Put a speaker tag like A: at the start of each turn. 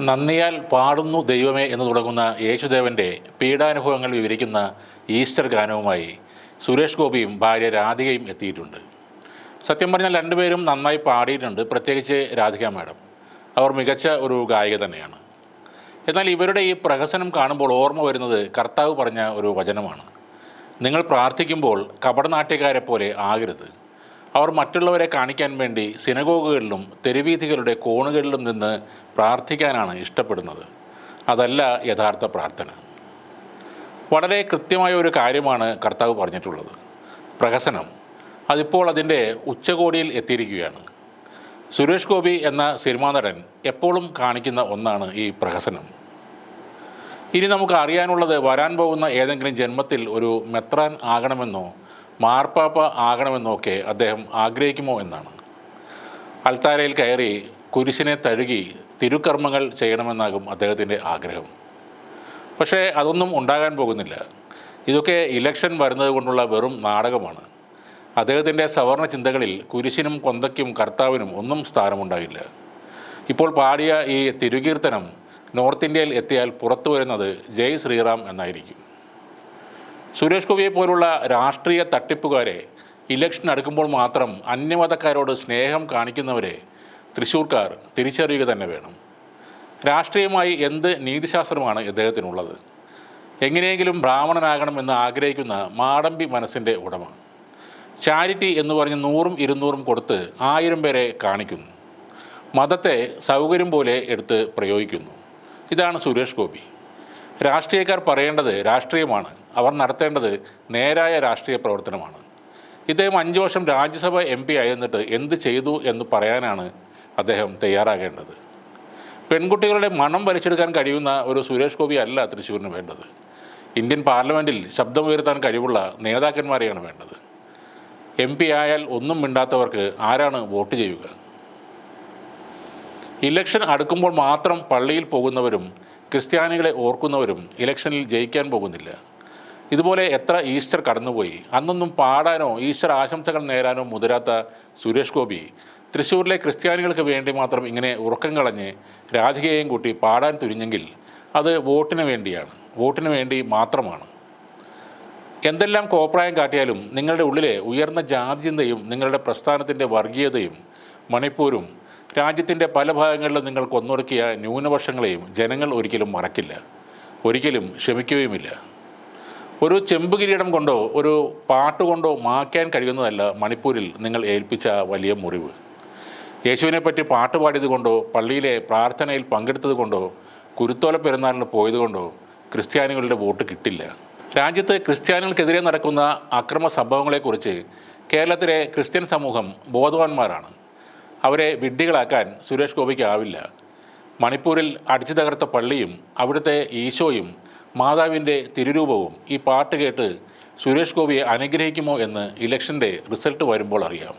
A: നന്ദിയാൽ പാടുന്നു ദൈവമേ എന്ന് തുടങ്ങുന്ന യേശുദേവന്റെ പീഡാനുഭവങ്ങൾ വിവരിക്കുന്ന ഈസ്റ്റർ ഗാനവുമായി സുരേഷ് ഗോപിയും ഭാര്യ രാധികയും എത്തിയിട്ടുണ്ട്. സത്യം പറഞ്ഞാൽ രണ്ടുപേരും നന്നായി പാടിയിട്ടുണ്ട്. പ്രത്യേകിച്ച് രാധിക മാഡം. അവർ മികച്ച ഒരു ഗായിക തന്നെയാണ്. എന്നാൽ ഇവരുടെ ഈ പ്രഹസനം കാണുമ്പോൾ ഓർമ്മ വരുന്നത് കർത്താവ് പറഞ്ഞ ഒരു വചനമാണ്. നിങ്ങൾ പ്രാർത്ഥിക്കുമ്പോൾ കപടനാട്യക്കാരെ പോലെ ആകരുത്. അവർ മറ്റുള്ളവരെ കാണിക്കാൻ വേണ്ടി സിനഗോഗുകളിലും തെരുവീഥികളുടെ കോണുകളിലും നിന്ന് പ്രാർത്ഥിക്കാനാണ് ഇഷ്ടപ്പെടുന്നത്. അതല്ല യഥാർത്ഥ പ്രാർത്ഥന. വളരെ കൃത്യമായ ഒരു കാര്യമാണ് കർത്താവ് പറഞ്ഞിട്ടുള്ളത്. പ്രഹസനം. അതിപ്പോൾ അതിന്റെ ഉച്ചകോടിയിൽ എത്തിയിരിക്കുകയാണ്. സുരേഷ് ഗോപി എന്ന സിനിമാ നടൻ എപ്പോഴും കാണിക്കുന്ന ഒന്നാണ് ഈ പ്രഹസനം. ഇനി നമുക്ക് അറിയാനുള്ളത് വരാൻ പോകുന്ന ഏതെങ്കിലും ജന്മത്തിൽ ഒരു മെത്രാൻ ആകണമെന്നോ മാർപ്പാപ്പ ആകണമെന്നൊക്കെ അദ്ദേഹം ആഗ്രഹിക്കുമോ എന്നാണ്. അൾത്താരയിൽ കയറി കുരിശിനെ തഴുകി തിരുക്കർമ്മങ്ങൾ ചെയ്യണമെന്നാകും അദ്ദേഹത്തിന്റെ ആഗ്രഹം. പക്ഷേ അതൊന്നും ഉണ്ടാകാൻ പോകുന്നില്ല. ഇതൊക്കെ ഇലക്ഷൻ വരുന്നത് കൊണ്ടുള്ള വെറും നാടകമാണ്. അദ്ദേഹത്തിന്റെ സവർണ ചിന്തകളിൽ കുരിശിനും കൊന്തയ്ക്കും കർത്താവിനും ഒന്നും സ്ഥാനമുണ്ടാകില്ല ഇപ്പോൾ പാടിയ ഈ തിരുകീർത്തനം നോർത്ത് ഇന്ത്യയിൽ എത്തിയാൽ പുറത്തു വരുന്നത് ജയ് ശ്രീറാം എന്നായിരിക്കും. സുരേഷ് ഗോപിയെ പോലുള്ള രാഷ്ട്രീയ തട്ടിപ്പുകാരെ ഇലക്ഷൻ അടുക്കുമ്പോൾ മാത്രം അന്യമതക്കാരോട് സ്നേഹം കാണിക്കുന്നവരെ തൃശ്ശൂർക്കാർ തിരിച്ചറിയുക തന്നെ വേണം. രാഷ്ട്രീയമായി എന്ത് നീതിശാസ്ത്രമാണ് ഇദ്ദേഹത്തിനുള്ളത്? എങ്ങനെയെങ്കിലും ബ്രാഹ്മണനാകണം എന്ന് ആഗ്രഹിക്കുന്ന മാടമ്പി മനസ്സിന്റെ ഉടമ. ചാരിറ്റി എന്ന് പറഞ്ഞ് നൂറും ഇരുന്നൂറും കൊടുത്ത് ആയിരം പേരെ കാണിക്കുന്നു. മതത്തെ സൗകര്യം പോലെ എടുത്ത് പ്രയോഗിക്കുന്നു. ഇതാണ് സുരേഷ് ഗോപി. രാഷ്ട്രീയക്കാർ പറയേണ്ടത് രാഷ്ട്രീയമാണ്. അവർ നടത്തേണ്ടത് നേരായ രാഷ്ട്രീയ പ്രവർത്തനമാണ്. ഇദ്ദേഹം അഞ്ച് വർഷം രാജ്യസഭ എം പി ആയിരുന്നിട്ട് എന്ത് ചെയ്തു എന്ന് പറയാനാണ് അദ്ദേഹം തയ്യാറാകേണ്ടത്. പെൺകുട്ടികളുടെ മണം വലിച്ചെടുക്കാൻ കഴിയുന്ന ഒരു സുരേഷ് ഗോപി അല്ല തൃശ്ശൂരിന് വേണ്ടത്. ഇന്ത്യൻ പാർലമെന്റിൽ ശബ്ദമുയർത്താൻ കഴിവുള്ള നേതാക്കന്മാരെയാണ് വേണ്ടത്. എം പി ആയാൽ ഒന്നും മിണ്ടാത്തവർക്ക് ആരാണ് വോട്ട് ചെയ്യുക? ഇലക്ഷൻ അടുക്കുമ്പോൾ മാത്രം പള്ളിയിൽ പോകുന്നവരും ക്രിസ്ത്യാനികളെ ഓർക്കുന്നവരും ഇലക്ഷനിൽ ജയിക്കാൻ പോകുന്നില്ല. ഇതുപോലെ എത്ര ഈസ്റ്റർ കടന്നുപോയി? അന്നൊന്നും പാടാനോ ഈസ്റ്റർ ആശംസകൾ നേരാനോ മുതിരാത്ത സുരേഷ് ഗോപി തൃശ്ശൂരിലെ ക്രിസ്ത്യാനികൾക്ക് വേണ്ടി മാത്രം ഇങ്ങനെ ഉറക്കം കളഞ്ഞ് രാധികയെയും കൂട്ടി പാടാൻ തുനിഞ്ഞെങ്കിൽ അത് വോട്ടിന് വേണ്ടിയാണ്. വോട്ടിന് വേണ്ടി മാത്രമാണ്. എന്തെല്ലാം കോപ്രായം കാട്ടിയാലും നിങ്ങളുടെ ഉള്ളിലെ ഉയർന്ന ജാതി ചിന്തയും നിങ്ങളുടെ പ്രസ്ഥാനത്തിന്റെ വർഗീയതയും മണിപ്പൂരും രാജ്യത്തിന്റെ പല ഭാഗങ്ങളിലും നിങ്ങൾ കൊന്നൊടുക്കിയ ന്യൂനപക്ഷങ്ങളെയും ജനങ്ങൾ ഒരിക്കലും മറക്കില്ല. ഒരിക്കലും ക്ഷമിക്കുകയുമില്ല. ഒരു ചെമ്പ് കിരീടം കൊണ്ടോ ഒരു പാട്ട് കൊണ്ടോ മാക്കാൻ കഴിയുന്നതല്ല മണിപ്പൂരിൽ നിങ്ങൾ ഏൽപ്പിച്ച വലിയ മുറിവ്. യേശുവിനെ പറ്റി പാട്ട് പാടിയത് കൊണ്ടോ പള്ളിയിലെ പ്രാർത്ഥനയിൽ പങ്കെടുത്തത് കൊണ്ടോ കുരുത്തോല പെരുന്നാളിന് പോയത് കൊണ്ടോ ക്രിസ്ത്യാനികളുടെ വോട്ട് കിട്ടില്ല. രാജ്യത്ത് ക്രിസ്ത്യാനികൾക്കെതിരെ നടക്കുന്ന അക്രമ സംഭവങ്ങളെക്കുറിച്ച് കേരളത്തിലെ ക്രിസ്ത്യൻ സമൂഹം ബോധവാന്മാരാണ്. അവരെ വിഡ്ഢികളാക്കാൻ സുരേഷ് ഗോപിക്കാവില്ല. മണിപ്പൂരിൽ അടിച്ചു തകർത്ത പള്ളിയും അവിടുത്തെ ഈശോയും മാതാവിന്റെ തിരുരൂപവും ഈ പാട്ട് കേട്ട് സുരേഷ് ഗോപിയെ അനുഗ്രഹിക്കുമോ എന്ന് ഇലക്ഷന്റെ റിസൾട്ട് വരുമ്പോൾ അറിയാം.